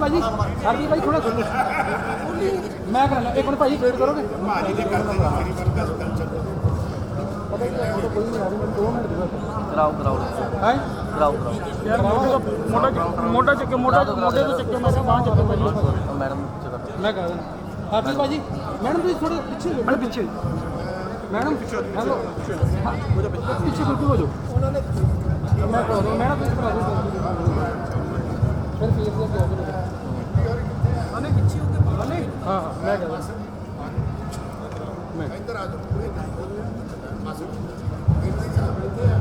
ਭਾਜੀ। ਹਰਬੀਰ ਭਾਈ ਥੋੜਾ ਸੁਣੋ ਮੈਂ ਕਰਾਂਗਾ। ਇੱਕ ਮਿੰਟ ਭਾਜੀ ਵੇਟ ਕਰੋਗੇ ਮਾਰੀ ਦੇ ਕਰਦੇ ਮਾਰੀ ਪਰ ਕਸ ਪਤਾ ਹੀ ਨਹੀਂ ਕੋਈ ਨਹੀਂ ਆ ਰਿਹਾ ਮੈਨੂੰ 2 ਮਿੰਟ ਦਿਓ। ਕਰਾਓ ਕਰਾਓ। ਹੈ? ਕਰਾਓ ਕਰਾਓ। ਯਾਰ ਮੋਢਾ ਮੋਢਾ ਚੱਕੇ ਮੋਢਾ ਮੋਢੇ ਤੋਂ ਚੱਕੇ ਮੈਂ ਕਿਹਾ ਬਾਂਹ ਚੱਕੇ ਉਹ ਮੈਡਮ ਮੈਂ ਕਰਾ ਦੇਣਾ ਹਰਬੀਰ ਭਾਜੀ। ਮੈਡਮ ਤੁਸੀਂ ਥੋੜੇ ਪਿੱਛੇ ਹੋ ਜਾਓ। ਮੈਡਮ ਪਿੱਛੇ ਮੈਡਮ ਹੈਲੋ। ਹਾਂ ਪਿੱਛੇ ਬਿਲਕੁਲ ਹੋ ਜਾਓ। ਮੈਂ ਕਰਾ ਦੂੰ ਮੈਡਮ ਤੁਸੀਂ ਕਰਾ ਦਿਓ। ਫਿਰ ਫੇਸ ਦੇ ਕਿਉਂ ਹਾਂ ਹਾਂ, ਮੈਂ ਕਰਾ ਮੈਂ। ਇੱਧਰ ਆ ਜਾਓ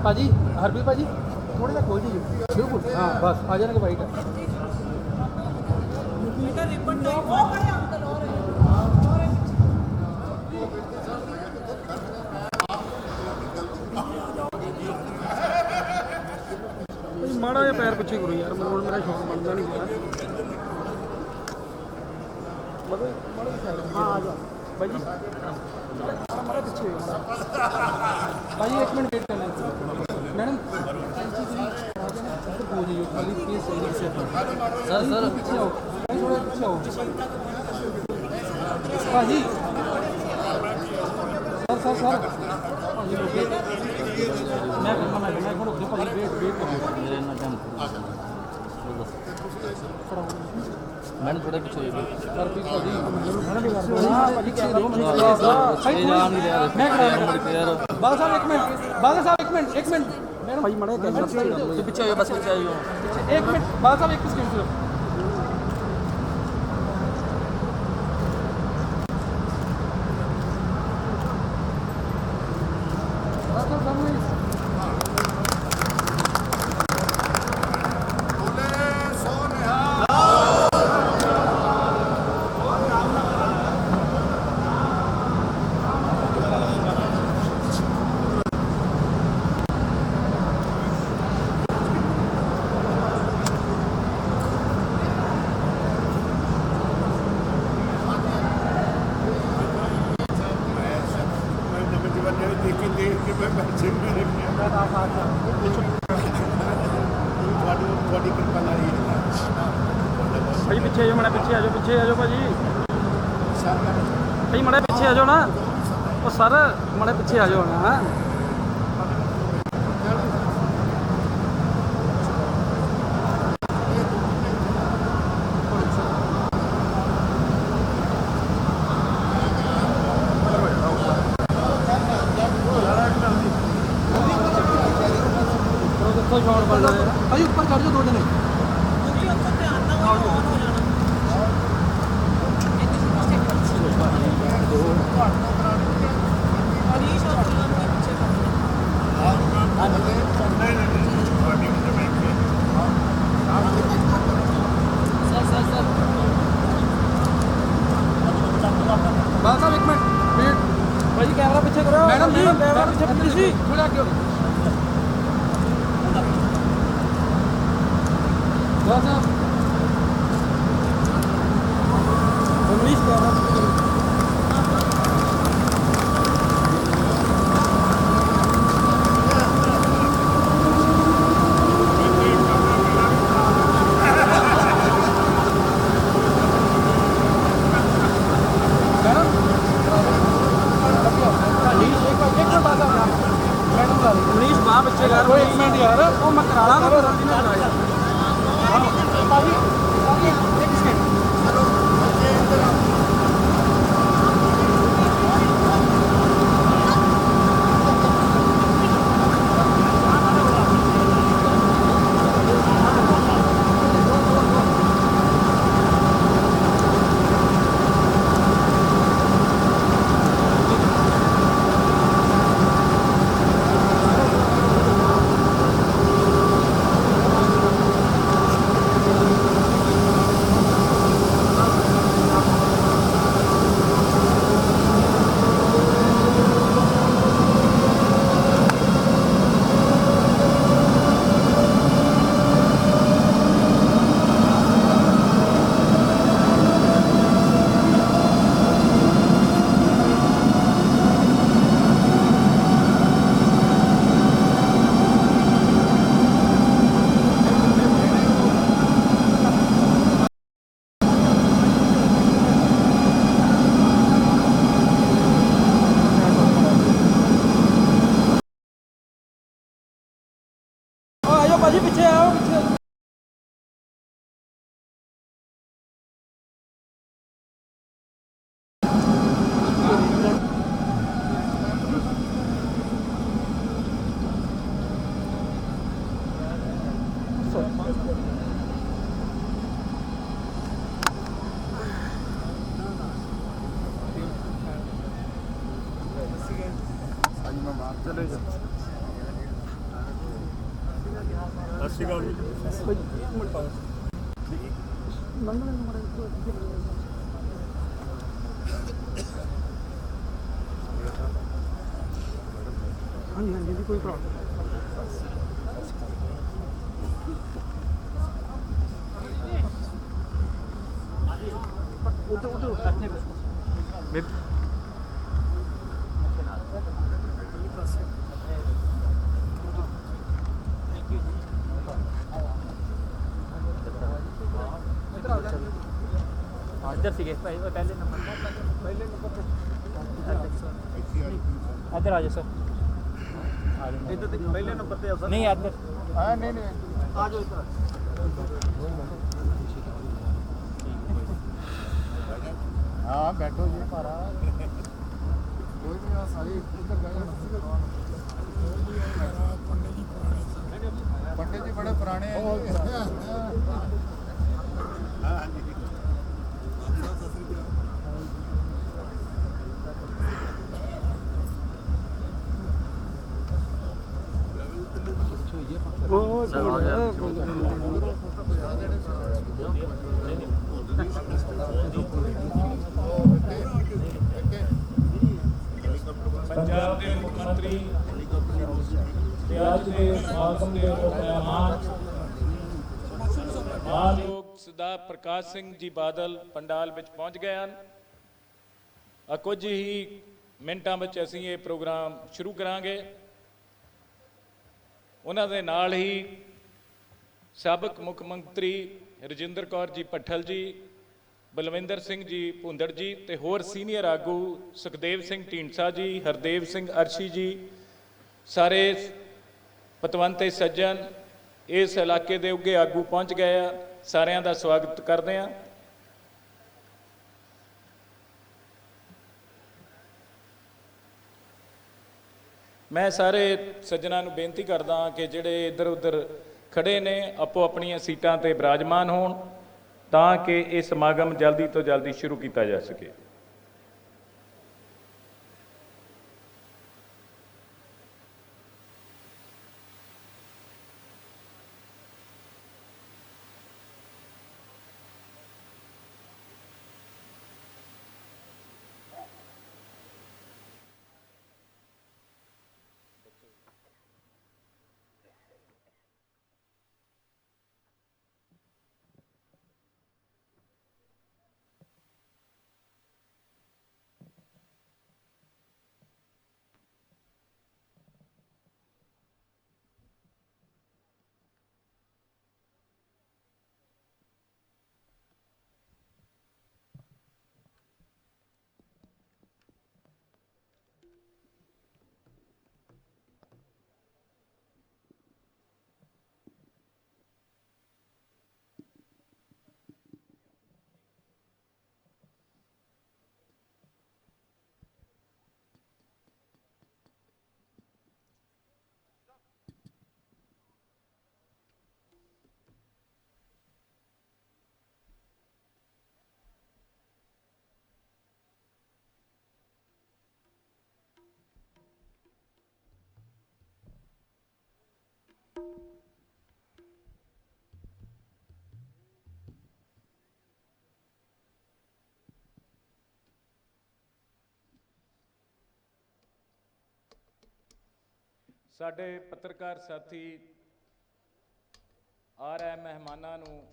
ਭਾਜੀ ਹਰਬੀਰ ਭਾਜੀ ਥੋੜਾ ਜਿਹਾ ਖੋਲ ਦਿਓ ਬਿਲਕੁਲ, ਹਾਂ, ਬਸ, ਆ ਜਾਣਗੇ ਵਾਈਟ ਭਾਈ ਮਾੜਾ ਜਿਹਾ ਪੈਰ ਪਿੱਛੇ ਕਰੋ ਯਾਰ, ਮੈਨੂੰ ਮੇਰਾ ਸ਼ੌਕ ਬਣਦਾ ਨਹੀਂ ਪਿਆ ਮਤਲਬ ਜਿਹਾ side ਹਾਂ ਆ ਜਾ ਭਾਈ ਜੀ ਮਾੜਾ ਪਿੱਛੇ ਮਾੜਾ। ਭਾਈ ਇੱਕ ਮਿੰਟ ਵੇਟ ਕਰਨਾ ਮੈਡਮ ਹੋ ਸਰ ਸਰ ਪਿੱਛੇ ਆਓ ਭਾਈ ਥੋੜਾ ਪਿੱਛੇ ਆਓ ਭਾਜੀ ਸਰ ਸਰ ਸਰ ਭਾਜੀ ਰੁਕੇ ਮੈਂ ਮੈਂ ਕਰਨਾ ਕੋਲ ਭਾਜੀ ਵੇਟ ਵੇਟ ਕਰੋ ਮੇਰੇ ਨਾਲ ਕੰਮ ਮੈਡਮ ਥੋੜਾ ਪਿੱਛੇ ਹੋ ਜਾਓ ਸਰ ਪਲੀਜ਼ ਭਾਜੀ ਹਾਂ ਭਾਜੀ ਕਹਿ ਦਿਓ ਮੈਨੂੰ ਇਹ ਜਾਣ ਨਹੀਂ ਰਿਹਾ ਮੈਂ ਕਰਾ ਯਾਰ ਬਾਦਲ ਸਾਹਿਬ ਇੱਕ ਮਿੰਟ ਬਾਦਲ ਸਾਹਿਬ ਇੱਕ ਮਿੰਟ ਇੱਕ ਮਿੰਟ ਮੈਡਮ ਭਾਈ ਮੜੇ ਕੈਮਰਾ ਪਿੱਛੇ ਬਸ ਪਿੱਛੇ ਇੱਕ ਮਿੰਟ ਬਾਦਲ ਸਾਹਿਬ ਇੱਕ ਸਕਿੰਟ ਸਿਰਫ ਬਾਦਲ ਸਾਹਿਬ ਸਾਹਮਣੇ ਮੈਂ ਨਵੇਂ ਜਵਾਨ ਜਿਹੜੇ ਦੇਖ ਕੇ ਦੇਖ ਕੇ ਮੈਂ ਬੱਚੇ ਮੇਰੇ ਤੁਹਾਡੀ ਤੁਹਾਡੀ ਕਿਰਪਾ ਨਾਲ ਹੀ ਭਾਈ ਪਿੱਛੇ ਆ ਜਾਓ ਮੜਾ ਪਿੱਛੇ ਆ ਜਾਓ ਪਿੱਛੇ ਆ ਜਾਓ ਭਾਜੀ। ਸਾਰਾ ਭਾਈ ਮੜਾ ਪਿੱਛੇ ਆ ਜਾਓ ਨਾ। ਉਹ ਸਰ ਮੜਾ ਪਿੱਛੇ ਆ ਜਾਓ ਨਾ ਭਾਈ ਉੱਪਰ ਚੜ ਜਾਓ ਦੋ ਜਣੇ। Bak. ਚਲੇ ਜਾ ਸਤਿ ਸ਼੍ਰੀ ਅਕਾਲ ਜੀ। ਹਾਂਜੀ ਹਾਂਜੀ ਕੋਈ ਪ੍ਰੋਬਲਮ ਉਧਰ ਉਧਰ ਕਰਨੇ ਬਸ ਇੱਧਰ ਸੀਗੇ। ਭਾਈ ਉਹ ਪਹਿਲੇ ਨੰਬਰ ਪਹਿਲੇ ਨੰਬਰ ਤੇ। ਇੱਧਰ ਆ ਜਾ ਸਰ। ਇੱਧਰ ਤੇ ਪਹਿਲੇ ਨੰਬਰ ਤੇ ਆ ਸਰ। ਨਹੀਂ ਇੱਧਰ। ਹਾਂ ਨਹੀਂ ਨਹੀਂ। ਆ ਜਾਓ ਇੱਧਰ। ਹਾਂ ਬੈਠੋ ਜੀ। ਮਾਰਾ ਕੋਈ ਨਹੀਂ ਆ ਸਾਰੇ ਇੱਧਰ ਗਏ ਪੰਡਿਤ ਜੀ ਬੜੇ ਪੁਰਾਣੇ ਹੈ ਹਾਂ। ਜੀ ਪੰਜਾਬ ਦੇ ਮੁੱਖ ਮੰਤਰੀ ਤੇ ਅੱਜ ਦੇ ਸਮਾਗਮ ਦੇ ਮਹਿਮਾਨ ਮਾਨਯੋਗ ਸਰਦਾਰ ਪ੍ਰਕਾਸ਼ ਸਿੰਘ ਜੀ ਬਾਦਲ ਪੰਡਾਲ ਵਿੱਚ ਪਹੁੰਚ ਗਏ ਹਨ ਕੁਝ ਹੀ ਮਿੰਟਾਂ ਵਿੱਚ ਅਸੀਂ ਇਹ ਪ੍ਰੋਗਰਾਮ ਸ਼ੁਰੂ ਕਰਾਂਗੇ ਉਹਨਾਂ ਦੇ ਨਾਲ ਹੀ ਸਾਬਕ ਮੁੱਖ ਮੰਤਰੀ ਰਜਿੰਦਰ ਕੌਰ ਜੀ ਪੱਠਲ ਜੀ, ਬਲਵਿੰਦਰ ਸਿੰਘ ਜੀ ਭੁੰਦੜ ਜੀ ਤੇ ਹੋਰ ਸੀਨੀਅਰ ਆਗੂ ਸੁਖਦੇਵ ਸਿੰਘ ਢੀਂਡਸਾ ਜੀ, ਹਰਦੇਵ ਸਿੰਘ ਅਰਸ਼ੀ ਜੀ, ਸਾਰੇ ਪਤਵੰਤੇ ਸੱਜਣ ਇਸ ਇਲਾਕੇ ਦੇ ਉੱਗੇ ਆਗੂ ਪਹੁੰਚ ਗਏ ਆ। ਸਾਰਿਆਂ ਦਾ ਸਵਾਗਤ ਕਰਦੇ ਆ। ਮੈਂ ਸਾਰੇ ਸੱਜਣਾਂ ਨੂੰ ਬੇਨਤੀ ਕਰਦਾ ਹਾਂ ਕਿ ਜਿਹੜੇ ਇੱਧਰ ਉੱਧਰ ਖੜੇ ਨੇ, ਆਪੋ ਆਪਣੀਆਂ ਸੀਟਾਂ ਤੇ ਬਿਰਾਜਮਾਨ ਹੋਣ ਤਾਂ ਕਿ ਇਹ ਸਮਾਗਮ ਜਲਦੀ ਤੋਂ ਜਲਦੀ ਸ਼ੁਰੂ ਕੀਤਾ ਜਾ ਸਕੇ। ਸਾਡੇ ਪੱਤਰਕਾਰ ਸਾਥੀ ਆ ਰਹੇ ਮਹਿਮਾਨਾਂ ਨੂੰ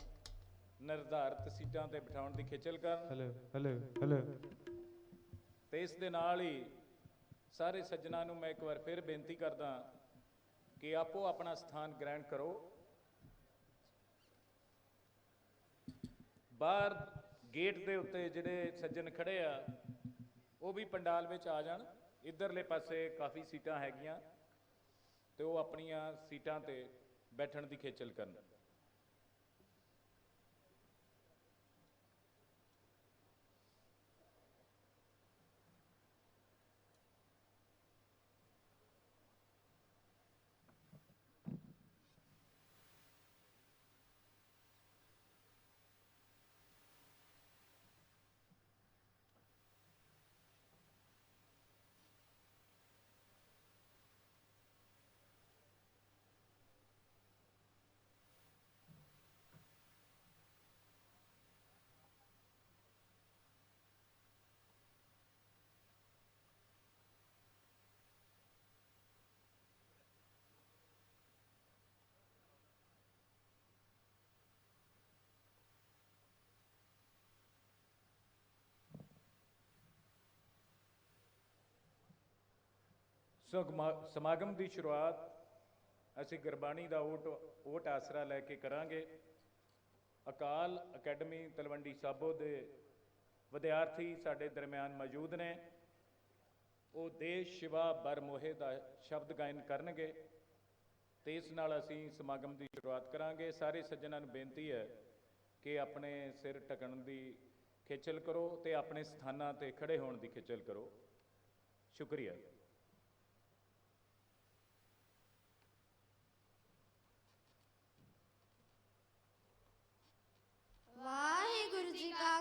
ਨਿਰਧਾਰਤ ਸੀਟਾਂ ਤੇ ਬਿਠਾਉਣ ਦੀ ਖੇਚਲ ਕਰਨ ਹੈਲੋ ਹੈਲੋ ਹੈਲੋ ਤੇ ਇਸ ਦੇ ਨਾਲ ਹੀ ਸਾਰੇ ਸੱਜਣਾਂ ਨੂੰ ਮੈਂ ਇੱਕ ਵਾਰ ਫਿਰ ਬੇਨਤੀ ਕਰਦਾ ਕਿ ਆਪੋ ਆਪਣਾ ਸਥਾਨ ਗ੍ਰਹਿਣ ਕਰੋ। ਬਾਹਰ ਗੇਟ ਦੇ ਉੱਤੇ ਜਿਹੜੇ ਸੱਜਣ ਖੜੇ ਆ ਉਹ ਵੀ ਪੰਡਾਲ ਵਿੱਚ ਆ ਜਾਣ। ਇਧਰਲੇ ਪਾਸੇ ਕਾਫੀ ਸੀਟਾਂ ਹੈਗੀਆਂ। ਤੇ ਉਹ ਆਪਣੀਆਂ ਸੀਟਾਂ ਤੇ ਬੈਠਣ ਦੀ ਖੇਚਲ ਕਰਨ। ਸਮਾਗਮ ਦੀ ਸ਼ੁਰੂਆਤ ਅਸੀਂ ਗੁਰਬਾਣੀ ਦਾ ਓਟ ਓਟ ਆਸਰਾ ਲੈ ਕੇ ਕਰਾਂਗੇ। ਅਕਾਲ ਅਕੈਡਮੀ ਤਲਵੰਡੀ ਸਾਬੋ ਦੇ ਵਿਦਿਆਰਥੀ ਸਾਡੇ ਦਰਮਿਆਨ ਮੌਜੂਦ ਨੇ। ਉਹ ਦੇਸ਼ ਸ਼ਿਵਾ ਬਰਮੋਹੇ ਦਾ ਸ਼ਬਦ ਗਾਇਨ ਕਰਨਗੇ ਤੇ ਇਸ ਨਾਲ ਅਸੀਂ ਸਮਾਗਮ ਦੀ ਸ਼ੁਰੂਆਤ ਕਰਾਂਗੇ। ਸਾਰੇ ਸੱਜਣਾਂ ਨੂੰ ਬੇਨਤੀ ਹੈ ਕਿ ਆਪਣੇ ਸਿਰ ਟਕਣ ਦੀ ਖੇਚਲ ਕਰੋ ਤੇ ਆਪਣੇ ਸਥਾਨਾਂ ਤੇ ਖੜੇ ਹੋਣ ਦੀ ਖੇਚਲ ਕਰੋ। ਸ਼ੁਕਰੀਆ ਵਾਹਿਗੁਰੂ ਜੀ ਕਾ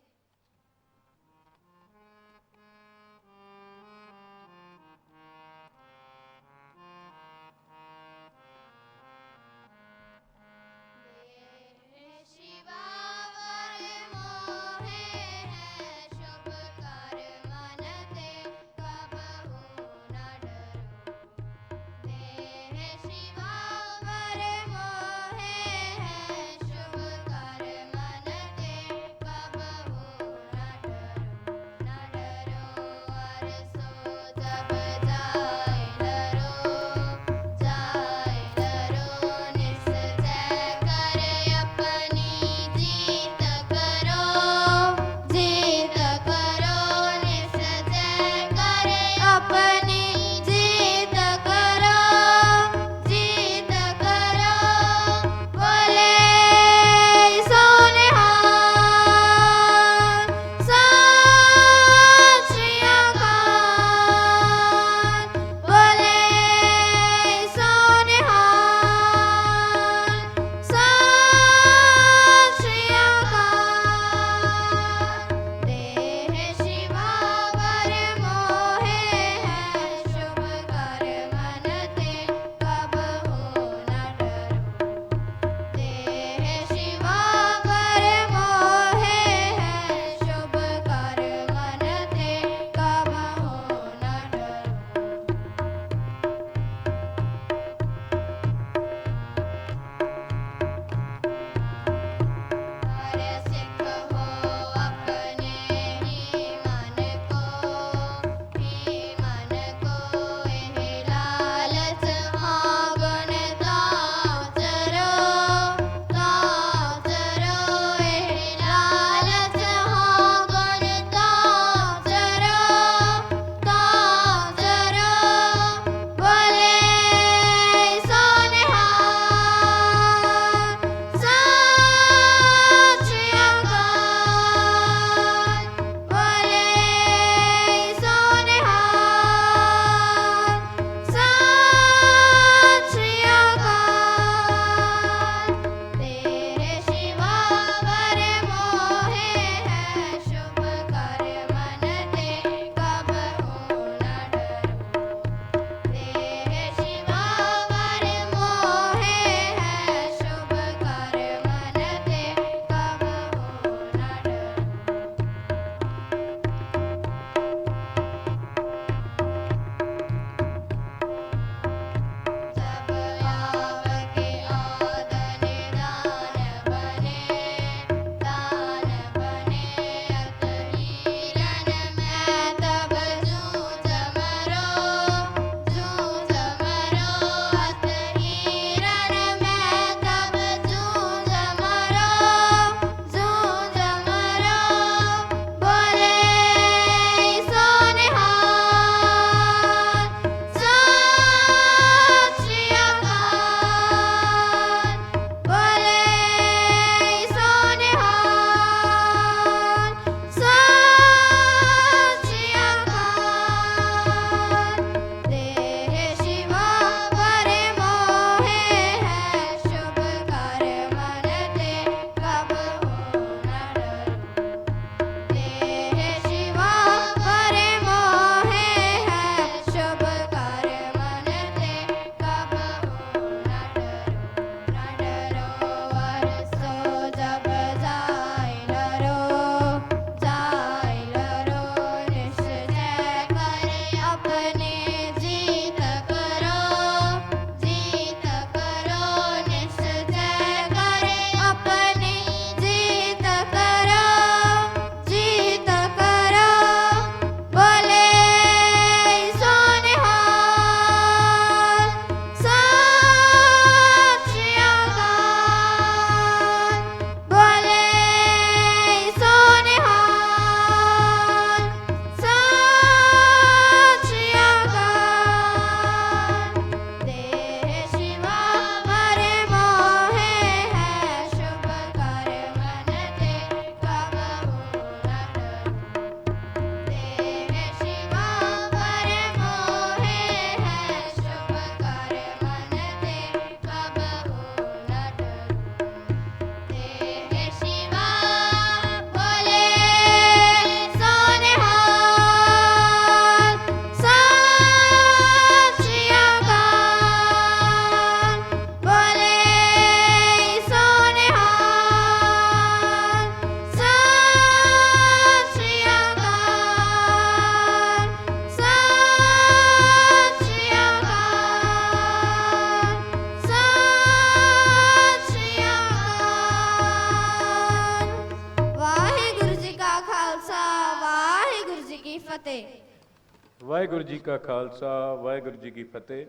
ਕਾ ਖਾਲਸਾ, ਵਾਹਿਗੁਰੂ ਜੀ ਕੀ ਫਤਿਹ।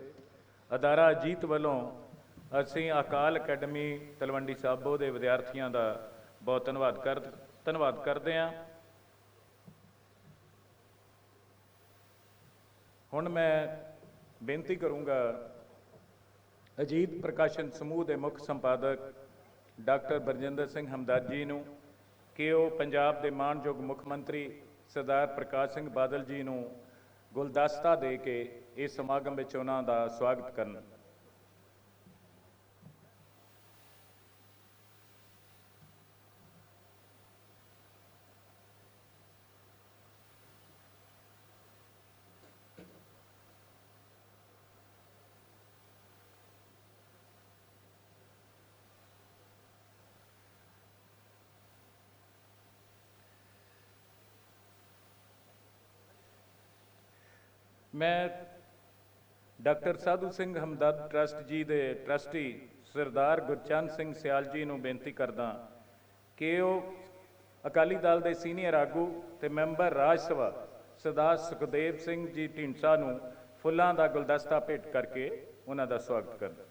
ਅਦਾਰਾ ਅਜੀਤ ਵੱਲੋਂ ਅਸੀਂ ਅਕਾਲ ਅਕੈਡਮੀ ਤਲਵੰਡੀ ਸਾਬੋ ਦੇ ਵਿਦਿਆਰਥੀਆਂ ਦਾ ਬਹੁਤ ਧੰਨਵਾਦ ਕਰ, ਧੰਨਵਾਦ ਕਰਦੇ ਹਾਂ। ਹੁਣ ਮੈਂ ਬੇਨਤੀ ਕਰੂੰਗਾ ਅਜੀਤ ਪ੍ਰਕਾਸ਼ਨ ਸਮੂਹ ਦੇ ਮੁੱਖ ਸੰਪਾਦਕ ਡਾਕਟਰ ਬਰਜਿੰਦਰ ਸਿੰਘ ਹਮਦਰਦ ਜੀ ਨੂੰ, ਕਿ ਉਹ ਪੰਜਾਬ ਦੇ ਮਾਣਯੋਗ ਮੁੱਖ ਮੰਤਰੀ ਸਰਦਾਰ ਪ੍ਰਕਾਸ਼ ਸਿੰਘ ਬਾਦਲ ਜੀ ਨੂੰ ਗੁਲਦਸਤਾ ਦੇ ਕੇ ਇਸ ਸਮਾਗਮ ਵਿੱਚ ਉਹਨਾਂ ਦਾ ਸਵਾਗਤ ਕਰਨ। ਮੈਂ ਡਾਕਟਰ ਸਾਧੂ ਸਿੰਘ ਹਮਦਰਦ ਟਰਸਟ ਜੀ ਦੇ ਟਰਸਟੀ ਸਰਦਾਰ ਗੁਰਚੰਦ ਸਿੰਘ ਸਿਆਲ ਜੀ ਨੂੰ ਬੇਨਤੀ ਕਰਦਾ ਕਿ ਉਹ ਅਕਾਲੀ ਦਲ ਦੇ ਸੀਨੀਅਰ ਆਗੂ ਤੇ ਮੈਂਬਰ ਰਾਜ ਸਭਾ ਸਰਦਾਰ ਸੁਖਦੇਵ ਸਿੰਘ ਜੀ ਢੀਂਡਸਾ ਨੂੰ ਫੁੱਲਾਂ ਦਾ ਗੁਲਦਸਤਾ ਭੇਟ ਕਰਕੇ ਉਹਨਾਂ ਦਾ ਸਵਾਗਤ ਕਰਦਾ।